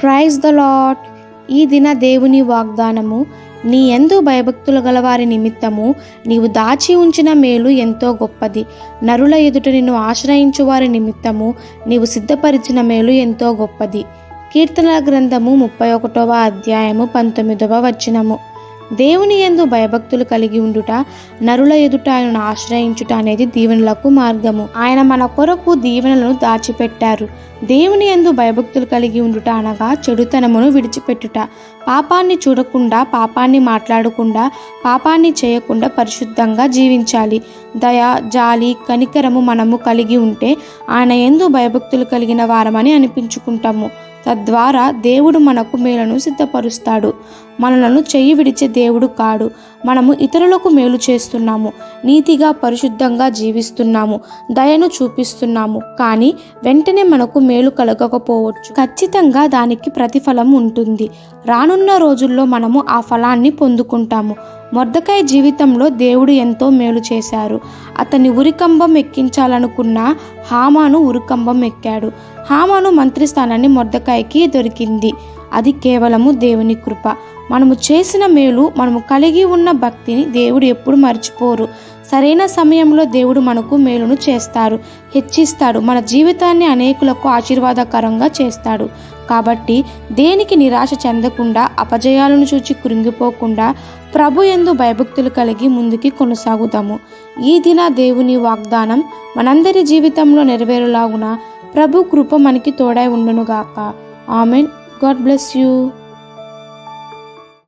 Praise the lot ఈ దిన దేవుని వాగ్దానము నీ ఎందు భయభక్తులు గలవారి నిమిత్తము నీవు దాచి ఉంచిన మేలు ఎంతో గొప్పది. నరుల ఎదుట నిన్ను ఆశ్రయించు వారి నిమిత్తము నీవు సిద్ధపరిచిన మేలు ఎంతో గొప్పది. కీర్తనల గ్రంథము ముప్పై ఒకటవ అధ్యాయము పంతొమ్మిదవ వచనము. దేవుని ఎందు భయభక్తులు కలిగి ఉండుట నరుల ఎదుట ఆయనను ఆశ్రయించుట అనేది దీవెనలకు మార్గము. ఆయన మన కొరకు దీవెనలను దాచిపెట్టారు. దేవుని ఎందు భయభక్తులు కలిగి ఉండుట అనగా చెడుతనమును విడిచిపెట్టుట. పాపాన్ని చూడకుండా పాపాన్ని మాట్లాడకుండా పాపాన్ని చేయకుండా పరిశుద్ధంగా జీవించాలి. దయ జాలి కనికరము మనము కలిగి ఉంటే ఆయన ఎందు భయభక్తులు కలిగిన వారమని అనిపించుకుంటాము. తద్వారా దేవుడు మనకు మేలను సిద్ధపరుస్తాడు. మనలను చెయ్యి విడిచే దేవుడు కాడు. మనము ఇతరులకు మేలు చేస్తున్నాము. నీతిగా పరిశుద్ధంగా జీవిస్తున్నాము. దయను చూపిస్తున్నాము. కానీ వెంటనే మనకు మేలు కలగకపోవచ్చు. ఖచ్చితంగా దానికి ప్రతిఫలం ఉంటుంది. రానున్న రోజుల్లో మనము ఆ ఫలాన్ని పొందుకుంటాము. మొర్దకాయ జీవితంలో దేవుడు ఎంతో మేలు చేశారు. అతని ఉరికంబం ఎక్కించాలనుకున్న హామాను ఉరికంబం ఎక్కాడు. హామాను మంత్రి స్థానాన్ని మొర్దకాయకి దొరికింది. అది కేవలము దేవుని కృప. మనము చేసిన మేలు మనము కలిగి ఉన్న భక్తిని దేవుడు ఎప్పుడు మర్చిపోరు. సరైన సమయంలో దేవుడు మనకు మేలును చేస్తారు హెచ్చిస్తాడు. మన జీవితాన్ని అనేకులకు ఆశీర్వాదకరంగా చేస్తాడు. కాబట్టి దేనికి నిరాశ చెందకుండా అపజయాలను చూచి కృంగిపోకుండా ప్రభు ఎందు భయభక్తులు కలిగి ముందుకి కొనసాగుదాము ఈ దిన దేవుని వాగ్దానం మనందరి జీవితంలో నెరవేరులాగున ప్రభు కృప మనకి తోడై ఉండునుగాక. ఆమెన్. God bless you.